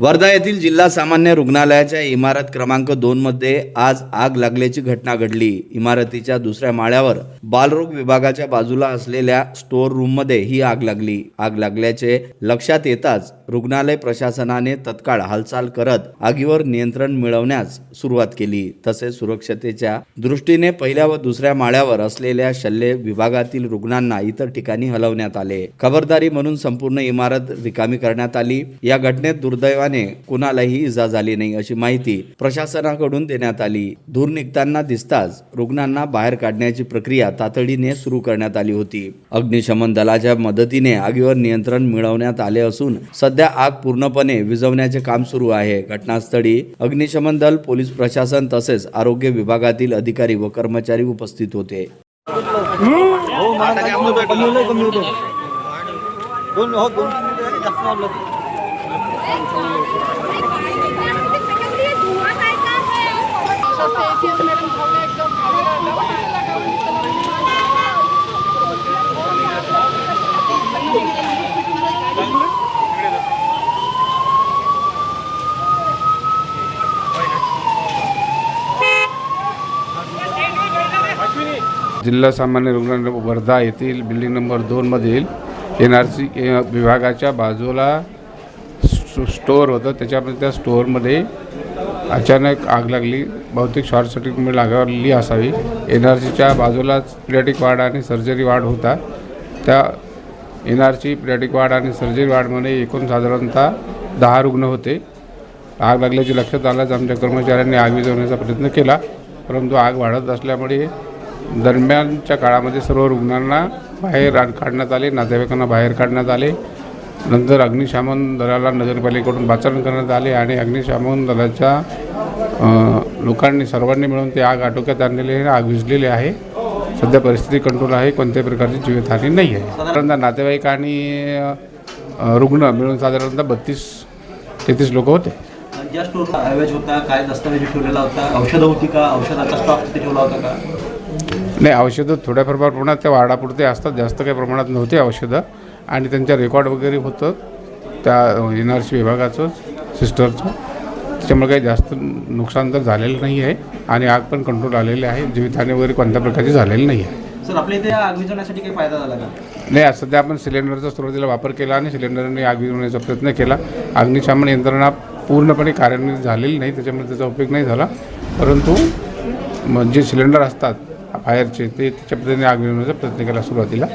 वर्धा येथील जिल्हा सामान्य रुग्णालयाच्या इमारत क्रमांक दोन मध्ये आज आग लागल्याची घटना घडली. इमारतीच्या दुसऱ्या माळ्यावर बालरोग विभागाच्या बाजूला असलेल्या स्टोअर रूममध्ये ही आग लागली. आग लागल्याचे लक्षात येताच रुग्णालय प्रशासनाने तत्काळ हालचाल करत आगीवर नियंत्रण मिळवण्यास सुरुवात केली. तसेच सुरक्षतेच्या दृष्टीने पहिल्या व दुसऱ्या माळ्यावर असलेल्या शल्य विभागातील रुग्णांना इतर ठिकाणी हलवण्यात आले. खबरदारी म्हणून संपूर्ण इमारत रिकामी करण्यात आली. या घटनेत दुर्दैवाने कुणालाही इजा झाली नाही अशी माहिती प्रशासनाकडून देण्यात आली. धूर निघताना दिसताच रुग्णांना बाहेर काढण्याची प्रक्रिया तातडीने सुरू करण्यात आली होती. अग्निशमन दलाच्या मदतीने आगीवर नियंत्रण मिळवण्यात आले असून सध्या आग पूर्णपणे विझवण्याचे काम सुरू आहे. घटनास्थळी अग्निशमन दल पोलीस प्रशासन तसेच आरोग्य विभागातील अधिकारी व कर्मचारी उपस्थित होते. हो दोन. जिल्हा सामान्य रुग्णालय वर्धा येथील बिल्डिंग नंबर दोनमधील एन आर सी विभागाच्या बाजूला स्टो- स्टोअर होतं. त्याच्यामध्ये त्या स्टोअरमध्ये अचानक आग लागली. बहुतेक शॉर्ट सर्किटमुळे लागली असावी. एन आर सीच्या बाजूलाच पिलॅटिक वार्ड आणि सर्जरी वार्ड होता. त्या एन आर सी पिलॅटिक वार्ड आणि सर्जरी वार्डमध्ये एकूण साधारणतः दहा रुग्ण होते. आग लागल्याचे लक्षात आल्याच आमच्या कर्मचाऱ्यांनी आग विजवण्याचा प्रयत्न केला. परंतु आग वाढत असल्यामुळे दरम्यानच्या काळामध्ये सर्व रुग्णांना बाहेर काढण्यात आले. नातेवाईकांना बाहेर काढण्यात आले. नंतर अग्निशमन दलाला नगरपालिकेकडून पाचारण करण्यात आले आणि अग्निशमन दलाच्या लोकांनी सर्वांनी मिळून ते आग आटोक्यात आणलेली आहे आग विझलेली आहे. सध्या परिस्थिती कंट्रोल आहे कोणत्याही प्रकारची जीवितहानी नाही आहे. साधारणतः नातेवाईक आणि रुग्ण मिळून साधारणतः बत्तीस तेहतीस लोक होते. ज्या स्टोर ऐवज होता काय दस्तावेज ठेवलेला होता? औषधं होती का? औषधाचा स्टॉक तिथे ठेवला होता का? नाही औषधं थोड्याफार प्रमाणात त्या वाडापुरते असतात जास्त काही प्रमाणात नव्हते औषधं. आणि त्यांच्या रेकॉर्ड वगैरे होतं. त्या एन आर सी विभागाचं सिस्टरचं त्याच्यामुळे काही जास्त नुकसान तर झालेलं नाही आहे. आणि आग पण कंट्रोल आलेली आहे. जीवितहानी वगैरे कोणत्या प्रकारची झालेली नाही आहे. सर आपल्या इथे आग विझवण्यासाठी काही फायदा झाला का? नाही आज सध्या आपण सिलेंडरचा सुरुवातीला वापर केला आणि सिलेंडरने आग विझवण्याचा प्रयत्न केला. अग्निशमन यंत्रणा पूर्णपणे कार्यान्वित झालेली नाही. त्याच्यामुळे त्याचा उपयोग नाही झाला. परंतु जे सिलेंडर असतात बाहेरचे ते त्याच्या पद्धतीने आग विझवण्याचा प्रयत्न केला सुरुवातीला.